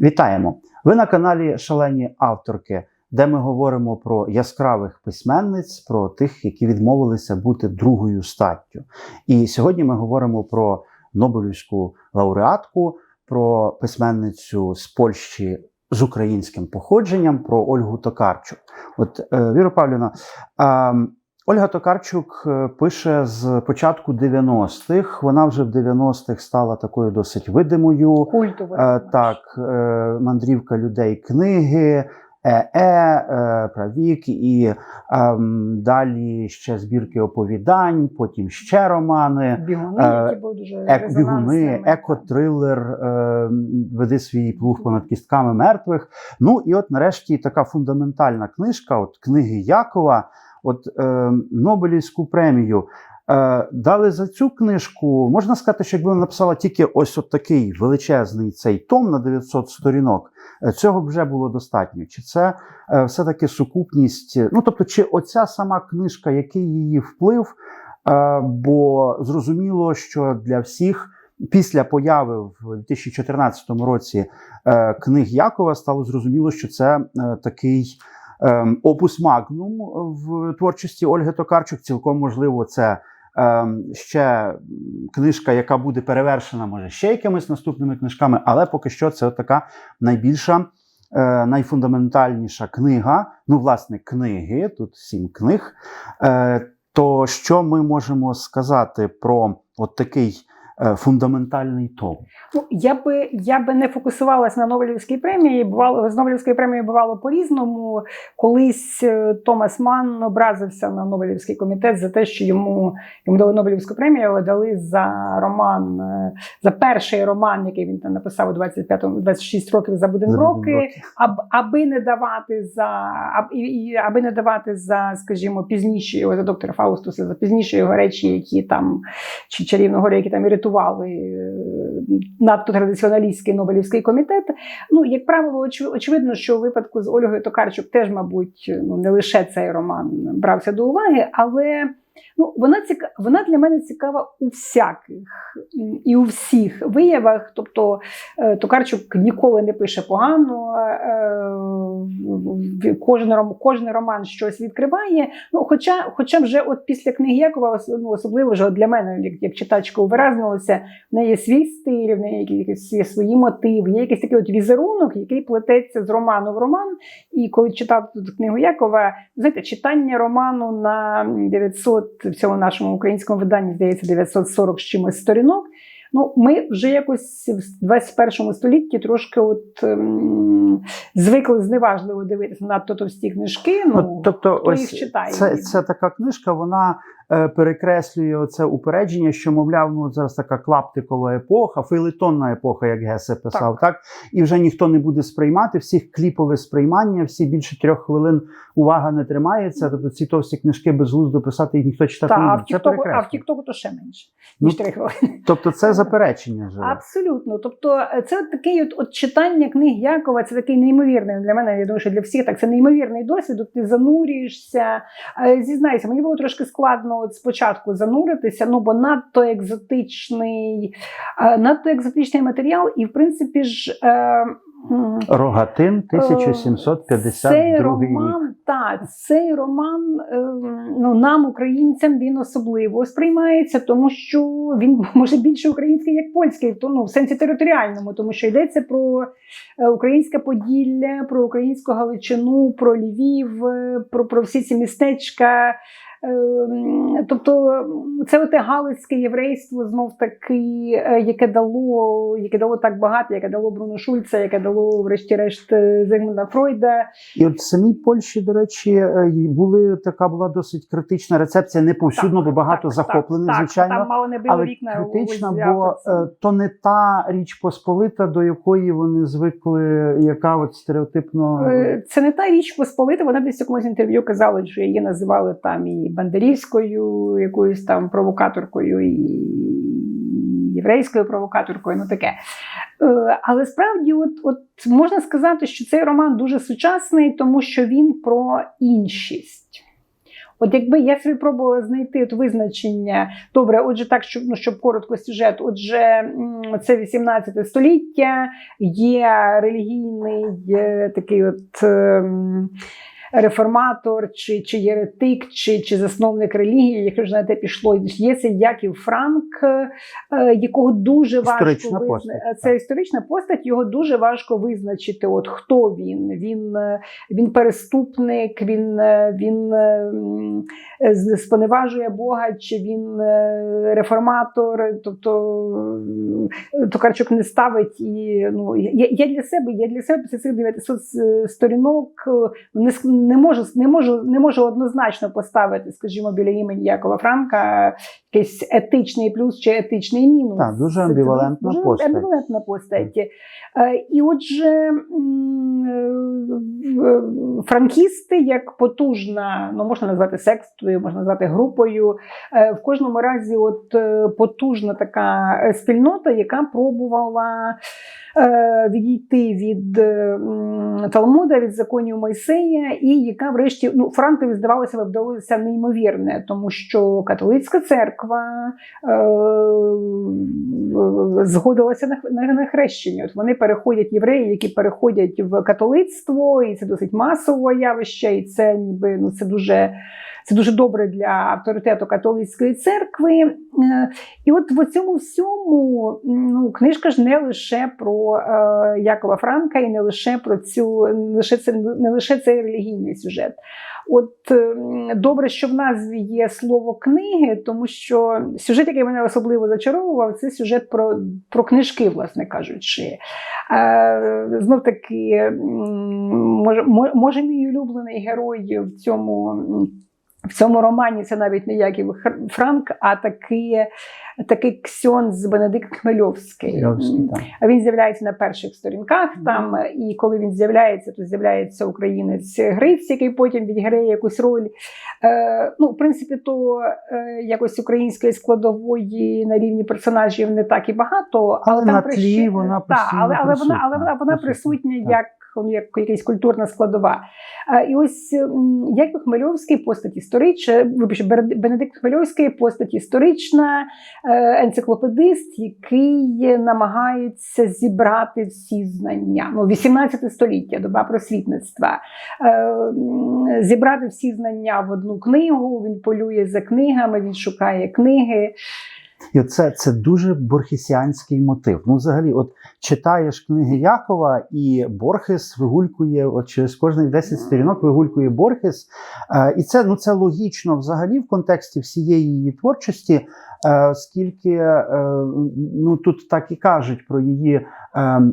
Вітаємо! Ви на каналі Шалені авторки, де ми говоримо про яскравих письменниць, про тих, які відмовилися бути другою статтю. І сьогодні ми говоримо про Нобелівську лауреатку, про письменницю з Польщі з українським походженням, про Ольгу Токарчук. От е, Віра Павлівна, а, Ольга Токарчук е, пише з початку 90-х. Вона вже в 90-х стала такою досить видимою. Культовою. Е, Так, е, мандрівка людей книги, ЕЕ, е, Правік, і ем, далі ще збірки оповідань, потім ще романи. Бігуни, е, які були дуже Ек, бігуни, екотрилер, е, веди свій плуг понад кістками мертвих. Ну і от нарешті така фундаментальна книжка, от книги Якова, от е, Нобелівську премію. Е, дали за цю книжку, можна сказати, що якби вона написала тільки ось от такий величезний цей том на 900 сторінок, е, цього б вже було достатньо. Чи це е, все-таки сукупність? Ну тобто, чи оця сама книжка, який її вплив? Е, бо зрозуміло, що для всіх після появи в 2014 році е, книг Якова стало зрозуміло, що це е, такий опус магнум в творчості Ольги Токарчук. Цілком можливо, це ем, ще книжка, яка буде перевершена, може, ще якимись наступними книжками, але поки що це така найбільша. е, Найфундаментальніша книга, ну, власне, книги, тут сім книг. Е, То що ми можемо сказати про от такий фундаментальний том? Ну, я би я би не фокусувалася на Нобелівській премії. Бувало з Нобелівської премії бувало по-різному. Колись е, Томас Манн образився на Нобелівський комітет за те, що йому йому дали Нобелівську премію, але дали за роман, е, за перший роман, який він там написав у 25 26 років за Буденброки. Аб, аби не давати за аб, і, аби не давати за, скажімо, пізніші його за доктора Фаустуса, за пізніші його речі, які там чи чарівну горі, які там іритували е, надто традиціоналістський Нобелівський комітет. Ну, як правило, очевидно, що у випадку з Ольгою Токарчук теж, мабуть, ну не лише цей роман брався до уваги, але. Ну, вона ціка... вона для мене цікава у всяких і у всіх виявах. Тобто е, Токарчук ніколи не пише погано, е, кожен, ром- кожен роман щось відкриває. Ну, хоча, хоча вже от після книги Якова, ну, особливо вже для мене, як, як читачка увиразнилося, в неї є свій стиль, в неї є свої мотиви, є якийсь такий от візерунок, який плететься з роману в роман. І коли читав тут книгу Якова, знаєте, читання роману на 900 в цьому нашому українському виданні, здається, 940 з чимось сторінок. Ну, ми вже якось в 21 столітті трошки от ем, звикли зневажливо дивитися на надто товсті книжки. Ну, От, тобто, хто ось їх читає? Це, це така книжка, вона перекреслює оце упередження, що, мовляв, ну зараз така клаптикова епоха, фейлетонна епоха, як Гесе писав, так. І вже ніхто не буде сприймати, всіх кліпове сприймання, всі більше трьох хвилин увага не тримається. Тобто ці товсті книжки безглуздо писати їх ніхто читати Та, не буде. Це а в. Тіктоку то ще менше, Ну, ніж три хвилини. Тобто це заперечення живе. Абсолютно. Тобто, е, це такий от, от читання книг Якова, це такий неймовірний для мене. Я думаю, що для всіх так це неймовірний досвід. Ти занурюєшся. Е, Зізнайся, мені було трошки складно от спочатку зануритися, ну бо надто екзотичний, е, надто екзотичний матеріал, і в принципі ж. Е, Рогатин, Цей 1752 рік. роман, так, цей роман ем, ну, нам, українцям, він особливо сприймається, тому що він може більше український, як польський, то, ну, в сенсі територіальному, тому що йдеться про е, українське Поділля, про українську Галичину, про Львів, е, про, про всі ці містечка. Ем, Тобто це оте галицьке єврейство знов таки, е, яке дало, яке дало так багато, яке дало Бруно Шульца, яке дало, врешті-решт, е, Зигмунда Фройда. І от в самій Польщі, до речі, е, були така була досить критична рецепція. Не повсюдно, бо багато так, захоплених, так, звичайно. Там мало не било але вікна. критична, бо то не та річ посполита, до якої вони звикли, яка от стереотипно Це не та річ посполита. Вона десь в якомусь інтерв'ю казала, що її називали там і бандерівською, якоюсь там провокаторкою, і єврейською провокаторкою. Ну таке. Е, Але справді, от, от можна сказати, що цей роман дуже сучасний, тому що він про іншість. От якби я собі пробувала знайти от визначення, добре, отже, так, щоб, ну, щоб коротко сюжет, отже, це 18 століття, є релігійний е, такий от. Реформатор, чи, чи єретик, чи, чи засновник релігії, якщо ж на те пішло, є це Яків Франк, е, якого дуже важко Історична визна- постать, Це історична постать, його дуже важко визначити. От хто він? Він, е, він переступник, він, е, він е, е, споневажує Бога, чи він е, реформатор, тобто е, Токарчук не ставить і ну я, я для себе, я для себе після цих 900 сторінок е, не, не можу не можу не можу однозначно поставити, скажімо, біля імені Якова Франка якийсь етичний плюс чи етичний мінус. Так, дуже амбівалентна дуже постать. амбівалентна постать. Е, І отже, е, франкісти як потужна, ну можна назвати сектою, можна назвати групою. е, В кожному разі, от потужна така спільнота, яка пробувала відійти від Талмуда, від законів Мойсея, і яка, врешті, ну Франкові здавалося, вдалося неймовірне, тому що католицька церква е, згодилася на, на, на хрещення. От вони переходять євреї, які переходять в католицтво, і це досить масове явище, і це ніби ну це дуже. Це дуже добре для авторитету католицької церкви. Е, І от в цьому всьому ну, книжка ж не лише про е, Якова Франка і не лише про цю не лише це не лише цей релігійний сюжет. От е, добре, що в назві є слово книги, тому що сюжет, який мене особливо зачаровував, це сюжет про, про книжки, власне кажучи. Знов таки, може, може, мій улюблений герой в цьому. В цьому романі це навіть не Яків Франк, а такий, такий ксьон з Бенедикт Хмельовський. А Він з'являється на перших сторінках там, і коли він з'являється, то з'являється українець Гриць, який потім відіграє якусь роль. Е, ну, в принципі, то е, якось української складової на рівні персонажів не так і багато, Але там на тлі вона Та, постійно але, але вона, але вона, присутня. присутня як. Як якась культурна складова. Е, І ось Яків Хмельовський постать історична, вибачте, Беред- Бенедикт Хмельовський постать історична, е, енциклопедист, який намагається зібрати всі знання. Ну, 18 століття, доба просвітництва. Е, Зібрати всі знання в одну книгу. Він полює за книгами, він шукає книги. І це, це дуже борхесіанський мотив. Ну, взагалі, от читаєш книги Якова, і Борхес вигулькує, от через кожних 10 сторінок вигулькує Борхес. Е, і це, ну, це логічно взагалі в контексті всієї її творчості, оскільки е, ну, тут так і кажуть про її е,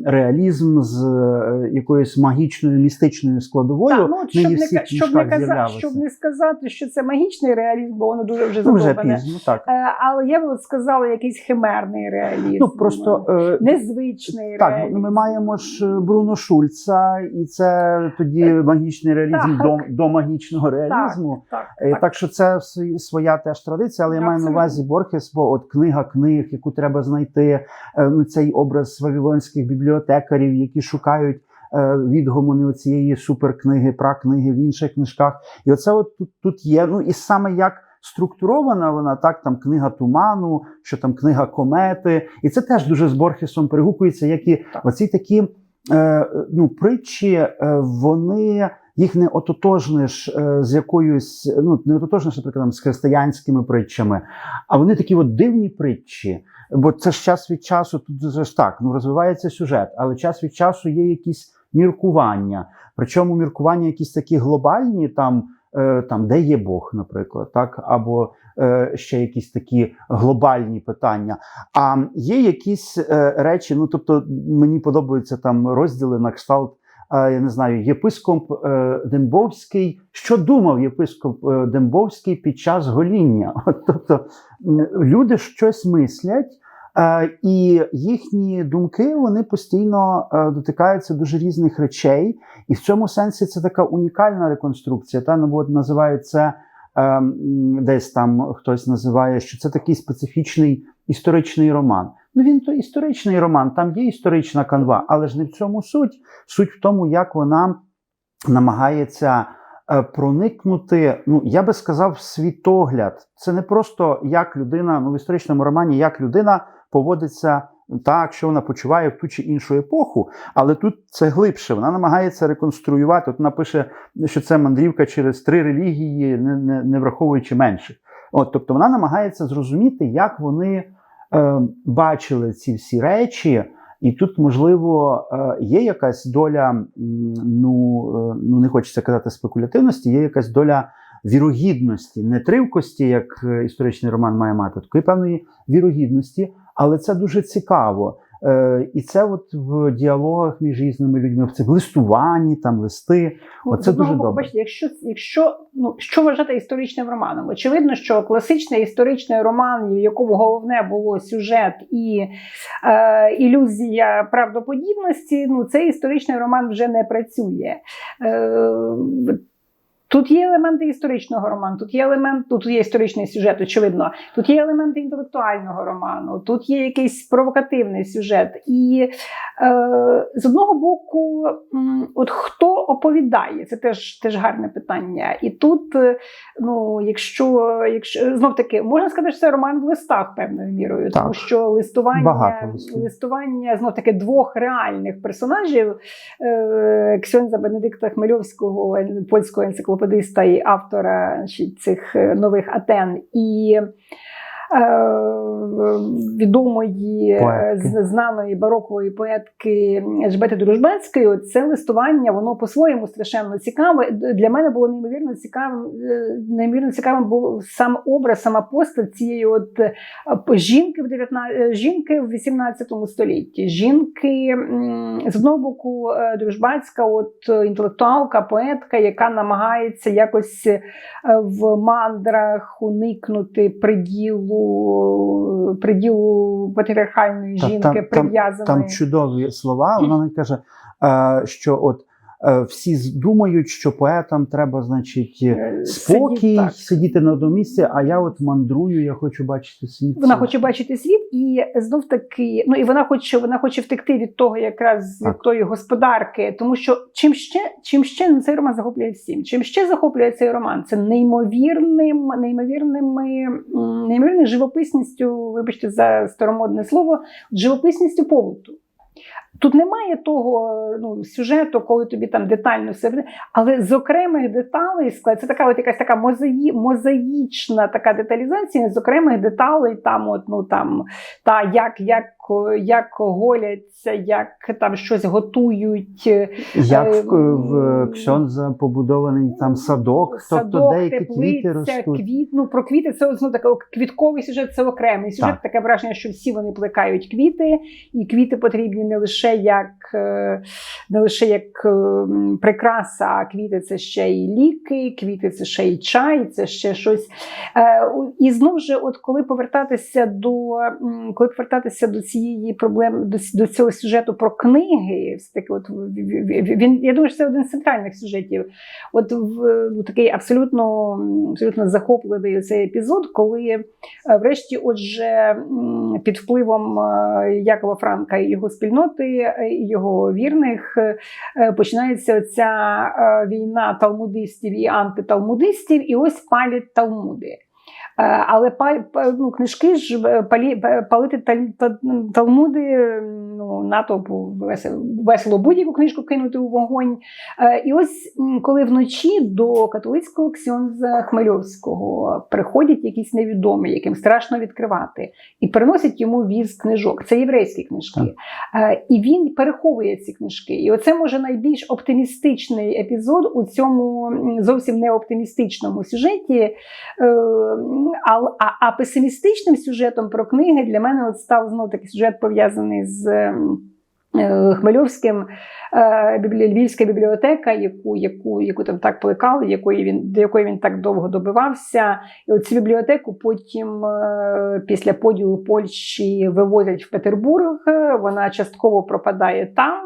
реалізм з е, якоюсь магічною містичною складовою. Так, ну, щоб, не, всіх щоб, не казати, щоб не сказати, що це магічний реалізм, бо воно дуже вже Ну, вже пізно, так. Е, Але я б от сказала якийсь химерний реалізм. Ну, просто, е, незвичний Так, реалізм. ну, ми маємо ж е, Бруно Шульца, і це тоді магічний реалізм до, до магічного реалізму. Так, Е, так. Так що це своя теж традиція, але я маю на увазі Борхес, бо от книга книг, яку треба знайти, е, ну цей образ вавилонських бібліотекарів, які шукають. е, Відгомони цієї суперкниги, пракниги в інших книжках. І оце от тут, тут є. Ну і саме як структурована вона, так там книга туману, що там книга комети. І це теж дуже з Борхесом перегукується, як і Так. оці такі е, ну, притчі, е, вони їх не ототожниш е, з якоюсь, ну не ототожниш, наприклад, там, з християнськими притчами, а вони такі от дивні притчі. Бо це ж час від часу, тут ж так, ну розвивається сюжет, але час від часу є якісь міркування. Причому міркування якісь такі глобальні, там, е, там де є Бог, наприклад, так, або е, ще якісь такі глобальні питання. А є якісь е, речі, ну тобто мені подобаються там розділи на кшталт. Я не знаю, єпископ е, Дембовський. Що думав єпископ е, Дембовський під час гоління? От, тобто люди щось мислять, е, і їхні думки вони постійно дотикаються дуже різних речей, і в цьому сенсі це така унікальна реконструкція. Та ну от називають десь там хтось називає, що це такий специфічний історичний роман. Ну він то історичний роман, там є історична канва, але ж не в цьому суть. Суть в тому, як вона намагається е, проникнути, ну я би сказав, світогляд. Це не просто як людина, ну в історичному романі, як людина поводиться так, що вона почуває в ту чи іншу епоху, але тут це глибше. Вона намагається реконструювати. От вона пише, що це мандрівка через три релігії, не, не, не враховуючи менших. От, тобто вона намагається зрозуміти, як вони бачили ці всі речі. І тут, можливо, е, є якась доля, ну, е, ну не хочеться казати спекулятивності, є якась доля вірогідності, не тривкості, як е, історичний роман має мати, такої певної вірогідності, але це дуже цікаво. Е, І це от в діалогах між різними людьми, в цих листуванні, там листи. Ну, Оце дуже боку, добре. Бачите, якщо, якщо ну що вважати історичним романом, очевидно, що класичний історичний роман, в якому головне було сюжет і е, ілюзія правдоподібності, ну цей історичний роман вже не працює. Е, Тут є елементи історичного роману, тут є елемент, тут є історичний сюжет, очевидно. Тут є елементи інтелектуального роману, тут є якийсь провокативний сюжет. І е, з одного боку, от хто оповідає, це теж, теж гарне питання. І тут, е, ну, якщо, якщо знов таки, можна сказати, що це роман в листах певною мірою, тому що листування, Багато листування знов таки двох реальних персонажів е, Ксьонза Бенедикта Хмельовського, польського енциклопедиста і автора цих е, нових Атен, і відомої е, Поетки. знаної барокової поетки Жбети Дружбецької, це листування, воно по-своєму страшенно цікаве. Для мене було неймовірно цікавим, е, неймовірно цікавим був сам образ, сама постать цієї от е, жінки в 19, е, жінки в 18 столітті. Жінки з одного боку е, дружбацька, от е, інтелектуалка, поетка, яка намагається якось е, в мандрах уникнути приділу, приділу патріархальної жінки, прив'язаної. Там чудові слова. Вона каже, е, що от всі з- думають, що поетам треба, значить, Е, спокій, сидіть так. сидіти на одному місці, а я от мандрую, я хочу бачити світ. Вона хоче бачити світ, і знов таки, ну і вона хоче, вона хоче втекти від того, якраз Так. від тої господарки. Тому що чим ще, чим ще цей роман захоплює всім? Чим ще захоплює цей роман? Це неймовірним, неймовірними, неймовірною живописністю, вибачте за старомодне слово, живописністю побуту. Тут немає того ну, сюжету, коли тобі там детально все, але з окремих деталей склад- це така от якась така мозаї, мозаїчна така деталізація з окремих деталей, там от ну там та як, як, як голяться, як там щось готують. Як Е, в, в Ксьонза побудований там садок, тобто деякі квіти теплиця, ростуть. квіт, ну, про квіти це ну, таке, квітковий сюжет, це окремий сюжет. Так. Таке враження, що всі вони плекають квіти, і квіти потрібні не лише як, е, не лише як е, прикраса, а квіти це ще й ліки, квіти це ще й чай, це ще щось. Е, І знову ж, от коли повертатися до коли повертатися до цієї проблеми, до, до цього сюжету про книги, все-таки, от він я думаю, що це один з центральних сюжетів. От в такий абсолютно, абсолютно захопливий цей епізод, коли е, врешті, отже, під впливом е, Якова Франка і його спільноти, е, і його вірних, починається ця війна талмудистів і антиталмудистів, і ось палять талмуди. Е, Але ну, книжки ж е, палі, палити талмуди е, ну, натовпу весело, весело будь-яку книжку кинути у вогонь. Е, І ось коли вночі до католицького ксьонза Хмельовського приходять якісь невідомі, яким страшно відкривати, і приносять йому віз книжок. Це єврейські книжки. Е, І він переховує ці книжки. І оце може найбільш оптимістичний епізод у цьому зовсім не оптимістичному сюжеті. Е, А, а, а песимістичним сюжетом про книги для мене от став знов такий сюжет пов'язаний з. Е, Хмельовським е, Львівська бібліотека, яку, яку, яку там так плекали, якої він, до якої він так довго добивався. І цю бібліотеку потім е, після поділу Польщі вивозять в Петербург. Вона частково пропадає там.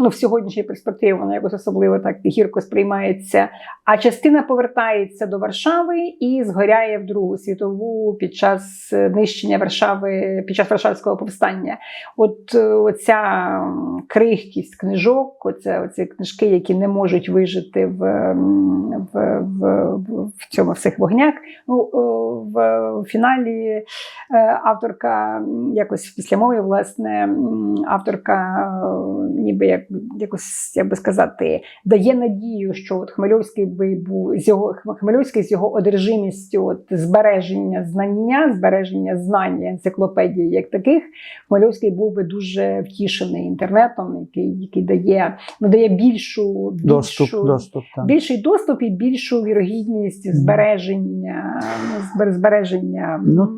Ну, в сьогоднішній перспективі вона якось особливо так гірко сприймається. А частина повертається до Варшави і згоряє в Другу світову під час нищення Варшави, під час Варшавського повстання. От е, оця крихкість книжок, оце, оці книжки, які не можуть вижити в, в, в, в, цьому в цих вогнях. Ну, в, фіналі е, авторка якось після мови, власне, авторка е, ніби як якось, як би сказати, дає надію, що от Хмельовський би був з його Хмельовський з його одержимістю от, збереження знання, збереження знань енциклопедії як таких, Хмельовський був би дуже втішений інтернетом, який, який дає, ну, дає більшу, Доступ, більшу доступ. Так. більший доступ і більшу вірогідність збереження, ну, збереження Ну,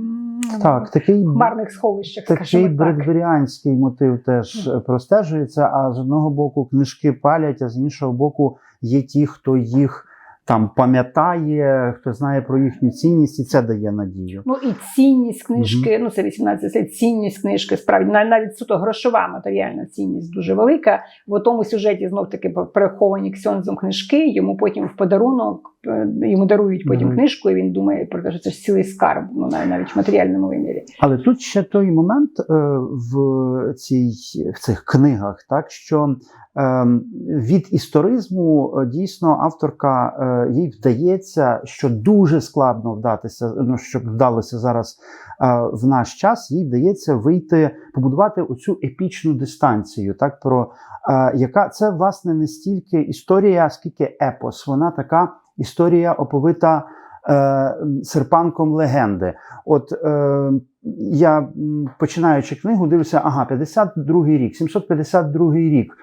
Так, такий, хмарних сховищах, такий скажімо так. мотив теж е, простежується. А з одного боку книжки палять, а з іншого боку є ті, хто їх там пам'ятає, хто знає про їхню цінність, і це дає надію. Ну і цінність книжки, ну це 18 це цінність книжки, справді нав- навіть суто грошова матеріальна цінність дуже велика. В тому сюжеті знов таки переховані ксьонзом книжки. Йому потім в подарунок е, йому дарують потім Мгм. книжку, і він думає про те, що це ж цілий скарб, ну навіть в матеріальному вимірі. Але тут ще той момент е, в, цій, в цих книгах, так що від історизму е, дійсно авторка е, їй вдається, що дуже складно вдатися, ну щоб вдалося зараз е, в наш час, їй вдається вийти, побудувати оцю епічну дистанцію, так про яка це власне не стільки історія, скільки епос. Вона така історія оповита. Серпанком легенди. От е, я починаючи книгу, дивлюся, ага, 52-й рік, 752 рік.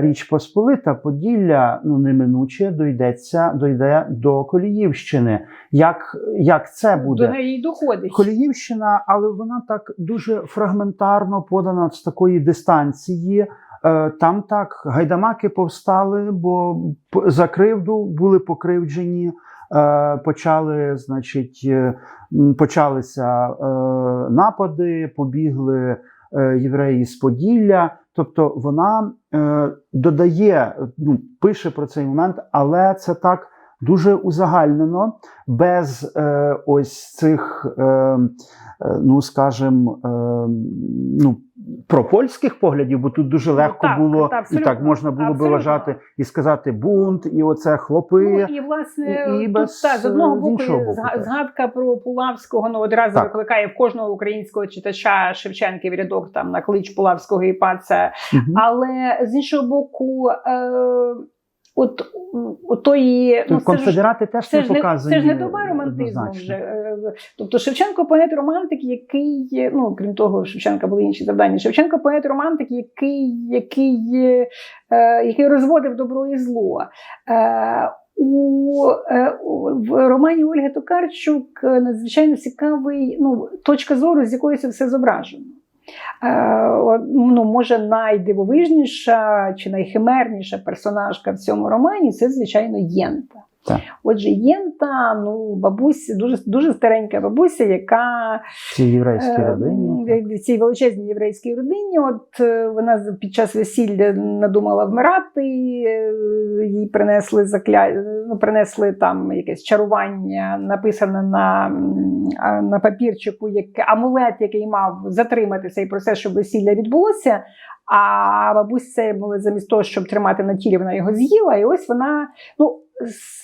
Річ Посполита, Поділля, ну неминуче дойдеться, дойде до Коліївщини. Як, як це буде? До неї доходить. Коліївщина, але вона так дуже фрагментарно подана з такої дистанції. Е, Там так гайдамаки повстали, бо за кривду були покривджені. Е, Почали, значить, е, почалися е, напади, побігли євреї з Поділля. Тобто вона додає, ну, пише про цей момент, але це так дуже узагальнено, без е, ось цих, е, е, ну скажімо, е, ну, пропольських поглядів, бо тут дуже легко так, було, та, і так можна було би вважати і сказати бунт, і оце хлопи. Ну, і власне і- і тут без, та, з одного боку, боку, зга- так. згадка про Пулавського ну одразу Так. викликає в кожного українського читача Шевченків рядок там на клич Пулавського і паца. Мгм. Але з іншого боку, е, от, от тої ну, це ж- конфедерати теж це не показані. це ж не доба романтизму вже. Е, Тобто Шевченко поет романтик, який ну крім того, Шевченка були інші завдання. Шевченко поет романтик, який, який, е, який розводив добро і зло. Е, у, е, в романі Ольги Токарчук надзвичайно цікавий ну, точка зору, з якої це все зображено. Е, ну, може, найдивовижніша чи найхимерніша персонажка в цьому романі це, звичайно, Єнта. Так. Отже, Єнта, ну, бабуся, дуже, дуже старенька бабуся, яка В цій єврейській Е, родині. В цій величезній єврейській родині, от е, вона під час весілля надумала вмирати, е, їй принесли закля... ну, принесли там якесь чарування, написане на, на папірчику, як амулет, який мав затримати цей процес, щоб весілля відбулося. А бабуся замість того, щоб тримати на тілі, вона його з'їла. І ось вона, ну.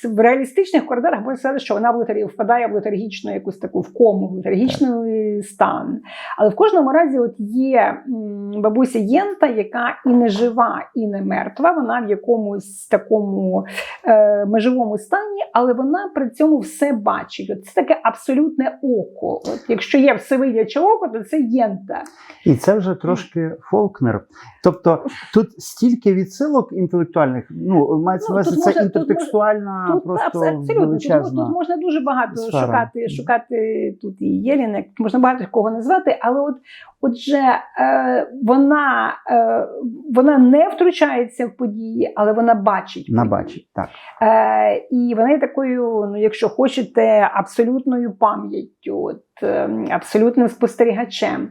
В реалістичних коридорах можна сказати, що вона в впадає в летаргічну якусь таку в кому, в летаргічний стан. Але в кожному разі от є бабуся Єнта, яка і не жива, і не мертва. Вона в якомусь такому е, межовому стані, але вона при цьому все бачить. От це таке абсолютне око. От якщо є всевидяче око, то це Єнта. І це вже трошки Фолкнер. Тобто тут стільки відсилок інтелектуальних, ну мається Ну, це можна- інтертекстуальна Тут просто абсолютно тут, величезна. тут можна дуже багато сфера. шукати, шукати тут і Єліnek, можна багато кого назвати, але от отже, е, вона, е, вона не втручається в події, але вона бачить події. Набачить, так. Е, і вона є такою, ну, якщо хочете, абсолютною пам'яттю, абсолютним спостерігачем.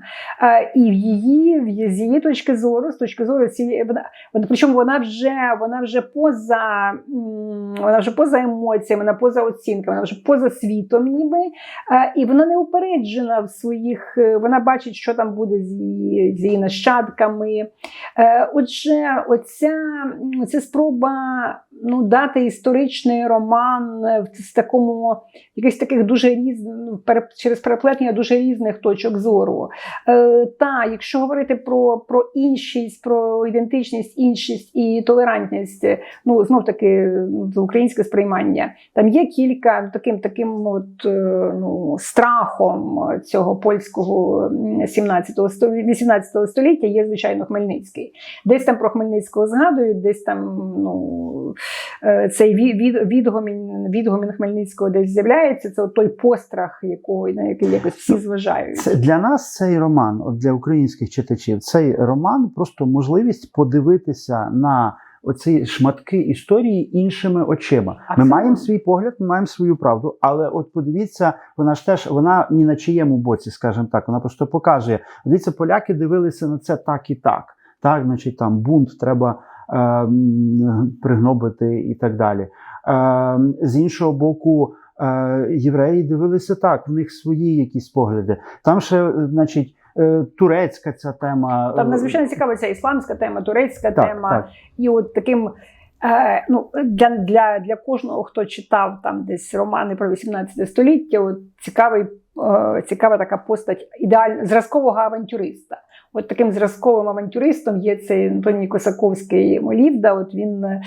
І в її, з її точки зору, з точки зору цієї, вона, причому вона вже, вона вже поза, вона вже поза емоціями, вона поза оцінками, вона вже поза світом, ніби. І вона не упереджена в своїх, е, вона бачить, що там буде з її, з її нащадками. Е, Отже, оця, оця спроба ну, дати історичний роман е, в такому якихось таких дуже різних через переплетення дуже різних точок зору. Е, Та, якщо говорити про, про іншість, про ідентичність, іншість і толерантність, е, ну знов таки ну, українське сприймання, там є кілька ну, таким таким от, е, ну, страхом цього польського м, 17 століття, 18 століття є, звичайно, Хмельницький. Десь там про Хмельницького згадують, десь там ну, цей від, від, відгомін, відгомін Хмельницького десь з'являється. Це от той пострах, якого, на який якось всі зважають. Це для нас цей роман, от для українських читачів, цей роман просто можливість подивитися на оці шматки історії іншими очима. Ми Абсолютно. маємо свій погляд, ми маємо свою правду, але от подивіться, вона ж теж вона ні на чиєму боці, скажімо так, вона просто показує. Дивіться, поляки дивилися на це так і так. Так, значить, там бунт треба е, пригнобити і так далі. Е, з іншого боку, е, євреї дивилися так, в них свої якісь погляди. Там ще, значить, е, турецька ця тема. Там надзвичайно цікава ця ісламська тема, турецька так, тема. так. І от таким е, ну, для, для, для кожного, хто читав там десь романи про 18 століття, от цікавий, цікава така постать ідеаль, зразкового авантюриста. От таким зразковим авантюристом є цей Антоній Косаковський Молівда. От він е,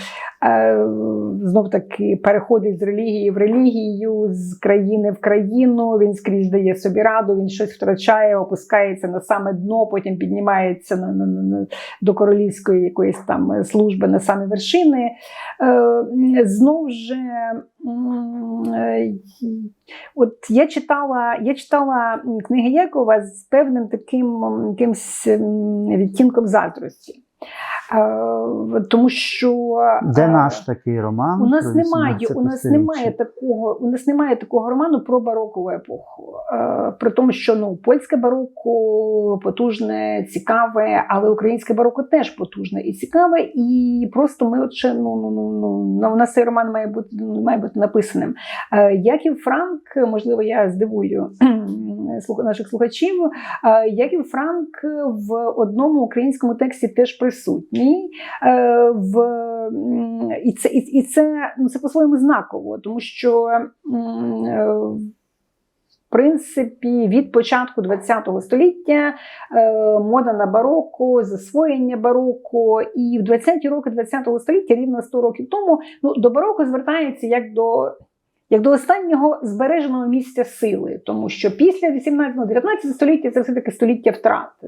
знов таки переходить з релігії в релігію, з країни в країну. Він скрізь дає собі раду, він щось втрачає, опускається на саме дно, потім піднімається на, на, на, до королівської якоїсь там служби на самі вершини. Е, знов же. е, От я читала, я читала книги Якова з певним таким якимсь відтінком заздрості. Е, Тому що Де е, наш такий роман? у нас немає, у нас немає такого, у нас немає такого роману про барокову епоху. Е, при тому, що ну польське бароко потужне, цікаве, але українське бароко теж потужне і цікаве. І просто ми от ще ну ну ну ну ну, у нас цей роман має бути має бути написаним. Яків Франк, можливо, я здивую наших слухачів. Яків Франк в одному українському тексті теж присутній. Е, в, і це, і, і це, ну, це по-своєму знаково, тому що е, в принципі від початку ХХ століття е, мода на бароко, засвоєння бароко, і в 20-ті роки ХХ століття, рівно 100 років тому, ну, до бароко звертається як до. Як до останнього збереженого місця сили, тому що після 18-19 століття це все таки століття втрат е,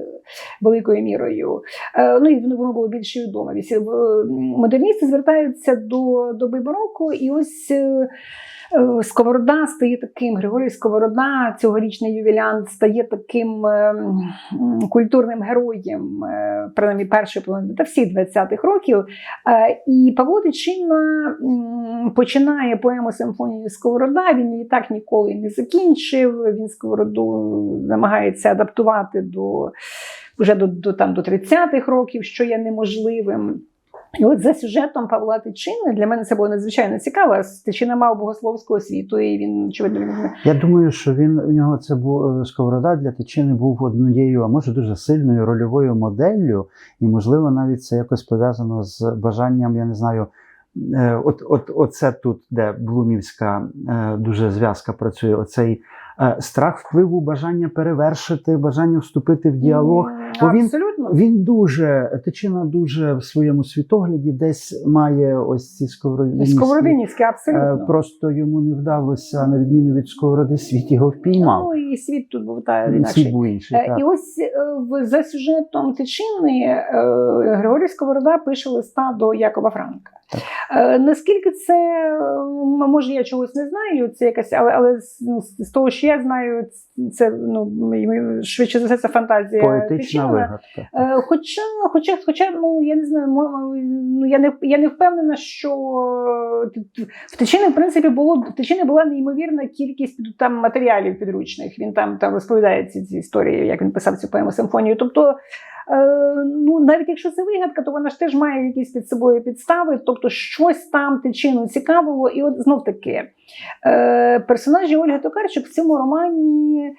великою мірою. Е, Ну і воно було більш відоме. В- Модерністи звертаються до доби бароко, і ось е, Сковорода стає таким, Григорій Сковорода, цьогорічний ювілянт, стає таким е, культурним героєм, е, принаймні першої половини та всіх 20-х років. Е, І Павло Тичина починає поему симфонію Сковорода. Він її так ніколи не закінчив. Він Сковороду намагається адаптувати до вже до, до, там, до 30-х років, що є неможливим. І от за сюжетом Павла Тичини для мене це було надзвичайно цікаво. Тичина мав богословську освіту, і він очевидно він Я думаю, що він у нього це був е, сковорода для Тичини був однією, а може дуже сильною рольовою моделлю, і можливо навіть це якось пов'язано з бажанням, я не знаю. е, От, от, оце тут, де Блумівська е, дуже зв'язка працює, оцей страх впливу, бажання перевершити, бажання вступити в діалог. Бо він- абсолютно. Він дуже Тичина дуже в своєму світогляді десь має ось ці сковородинівські Сковородинівське, Е, абсолютно. Просто йому не вдалося, на відміну від сковороди, світ його впіймав. Ну і світ тут був та інакший. світ був інший. Е, так. І ось е, за сюжетом Тичини е, Григорій Сковорода пише листа до Якова Франка. Так. Е, Наскільки це, е, може, я чогось не знаю, це якась, але, але з- ну, того, що я знаю, це ну, швидше за все це фантазія. Поетична вигадка. Е, Хоча, хоча, хоча, ну я не знаю, ну я не я не впевнена, що т- в Тичини, в принципі, було в Тичини була неймовірна кількість там матеріалів підручних. Він там там розповідає ці, ці історії, як він писав цю поему симфонію. Тобто, е, ну навіть якщо це вигадка, то вона ж теж має якісь під собою підстави, тобто щось там Тичину цікавого. І от знов таки е, персонажі Ольги Токарчук в цьому романі.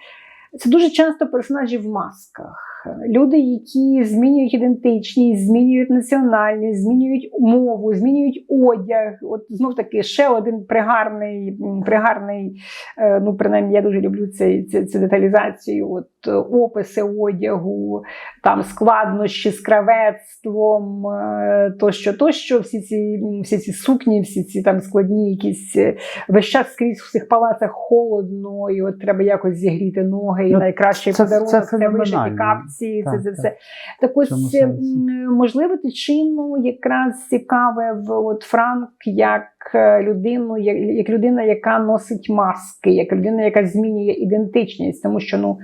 Це дуже часто персонажі в масках. Люди, які змінюють ідентичність, змінюють національність, змінюють мову, змінюють одяг. От знов таки ще один пригарний, пригарний, е, ну принаймні я дуже люблю цей, цю, цю деталізацію. От е, описи одягу, там складнощі з кравецтвом, е, тощо, тощо, всі ці, всі ці сукні, всі ці там складні якісь весь час скрізь в цих палацах холодно, і от треба якось зігріти ноги, і Ну, найкращий це- подарунок це це, вишиті капці, це, Так, це так. все. Так ось, е, сенсі. м, можливо, Тичину якраз цікаве в от Франк як е, людину, як, як людина, яка носить маски, як людина, яка змінює ідентичність, тому що ну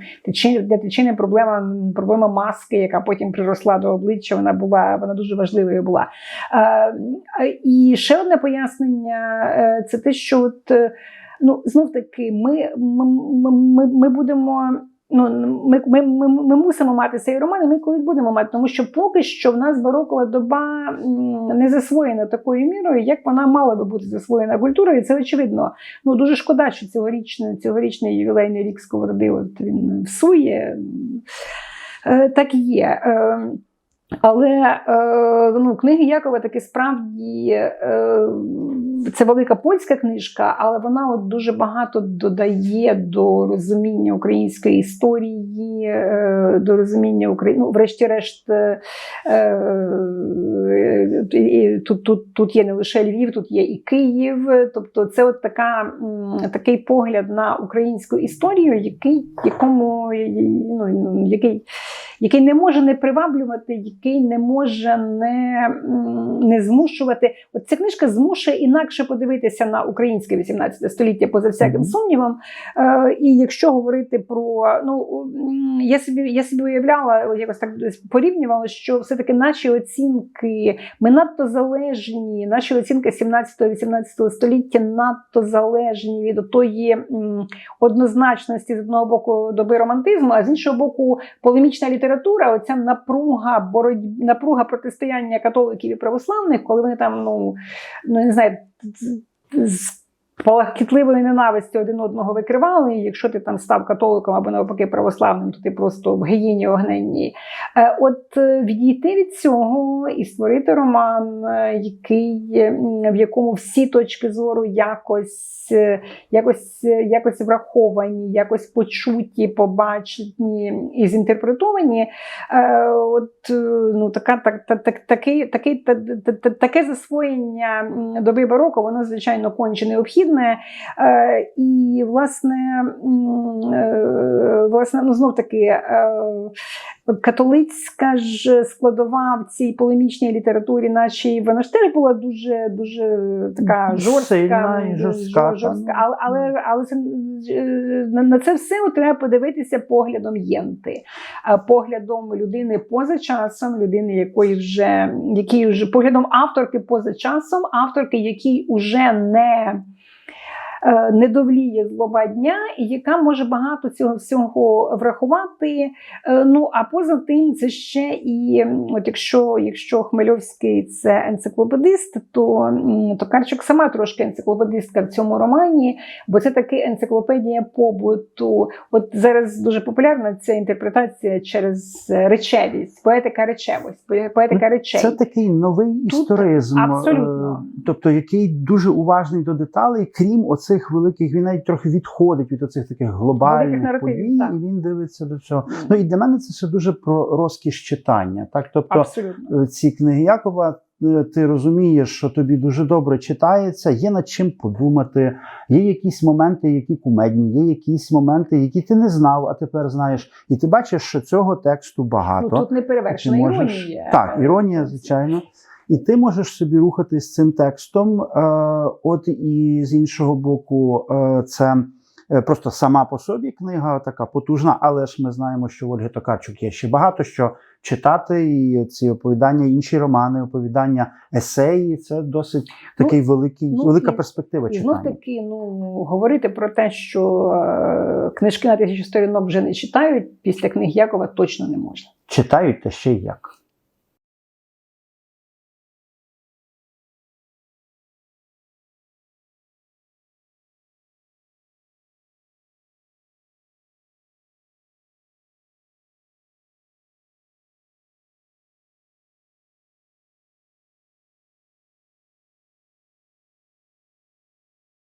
для Тичини проблема, проблема маски, яка потім приросла до обличчя, вона була вона дуже важливою була. Е, і ще одне пояснення е, це те, що от, е, ну, знов таки, ми, ми, ми, ми будемо. Ну, ми, ми, ми, ми мусимо мати цей роман, і ми коли будемо мати, тому що поки що в нас барокова доба не засвоєна такою мірою, як вона мала би бути засвоєна культурою. І це очевидно. Ну дуже шкода, що цьогорічний, цьогорічний ювілейний рік сковороди от він всує. Е, Так і є. Е, Але е, ну, книги Якова таки справді це велика польська книжка, але вона от дуже багато додає до розуміння української історії, е, до розуміння України. Ну, врешті-решт, е, е, тут, тут, тут є не лише Львів, тут є і Київ. Тобто, це от така, такий погляд на українську історію, який, якому ну, який який не може не приваблювати, який не може не, не змушувати. От ця книжка змушує інакше подивитися на українське 18 століття поза всяким сумнівом. Е, і якщо говорити про ну я собі я собі уявляла, якось так порівнювала, що все-таки наші оцінки, ми надто залежні, наші оцінки 17-18 століття надто залежні від тої однозначності з одного боку доби романтизму, а з іншого боку, полемічна література, оця напруга, боротьба, напруга протистояння католиків і православних, коли вони там, ну, ну не знаю, з- з палахкітливою ненавистю один одного викривали. І якщо ти там став католиком або навпаки православним, то ти просто в гіїні огненній. Е, От е, відійти від цього і створити роман, е, який, в якому всі точки зору якось, якось, якось враховані, якось почуті, побачені і зінтерпретовані. От ну, така, так, так, так, такий, такий, та- та- та- таке засвоєння доби бароко, воно звичайно конче необхідне. Е, І власне, е, власне, ну знов таки. е, Католицька ж складова в цій полемічній літературі нашій вона ж теж була дуже дуже така жорстка, Сильна і жорстка, жорстка. ну. Але, але, але на, на це все треба подивитися поглядом єнти, поглядом людини поза часом, людини, якої вже який вже поглядом авторки поза часом, авторки, якій уже не. Е, Не довліє злоба дня, і яка може багато цього всього врахувати. Е, Ну а поза тим, це ще і от якщо, якщо Хмельовський це енциклопедист, то, м, то Карчук сама трошки енциклопедистка в цьому романі, бо це таки енциклопедія побуту. От зараз дуже популярна ця інтерпретація через речевість, поетика речевості, поетика речей. Це такий новий історизм, абсолютно. е, тобто який дуже уважний до деталей, крім оцих великих, він навіть трохи відходить від оцих таких глобальних подій, так. і він дивиться до цього. Ну і для мене це ще дуже про розкіш читання. Так, тобто Абсолютно. е, ці книги Якова. е, Ти розумієш, що тобі дуже добре читається, є над чим подумати. Є якісь моменти, які кумедні, є якісь моменти, які ти не знав, а тепер знаєш. І ти бачиш, що цього тексту багато. Ну, тут не перевершена можеш- іронія. Так, іронія, звичайно. І ти можеш собі рухатись цим текстом. Е, от і з іншого боку, е, це е, просто сама по собі книга така потужна, але ж ми знаємо, що в Ольги Токарчук є ще багато що читати. І ці оповідання, інші романи, оповідання, есеї це досить Ну, такий великий, ну, велика і- перспектива І читання. таки, ну говорити про те, що е, книжки на тисячу сторінок вже не читають, після книг Якова точно не можна. Читають та ще й як.